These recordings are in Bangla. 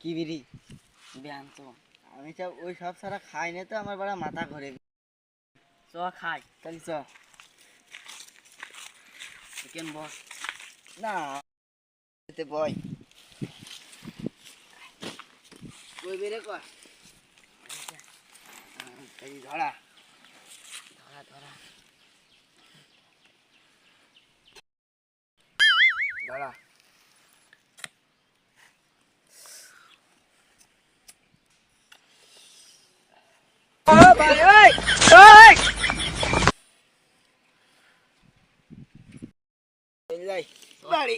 কি বিড়ি ব্যায়াম তো আমি সব ওই সব ছাড়া খাই না তো, আমার বড় মাথা ঘুরে। চ, খাই, তাহলে চ। চিকেন বস না বয় কই বেরে কর। ধরা। ধরা ধরা। ধরা। যাই বাড়ি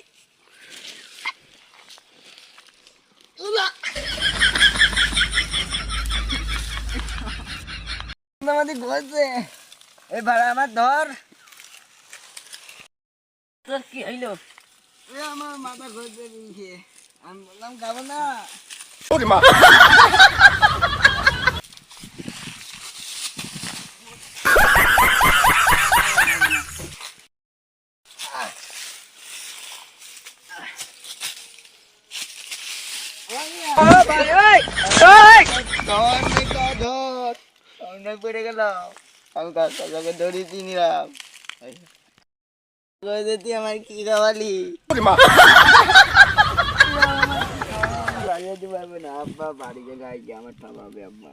আমাদের ঘরছে এই ভাড়া আমার ধর। তোর কি হইল? এ আমার মাথা ঘুরতে আমি বললাম খাব না ধর মেকা ধর সামনে পড়ে গেল আমি কাকাকে ধরে আমার কি খাওয়ালি বাড়ি যেতে পারবে না আব্বা, বাড়ি খাওয়াবে আব্বা।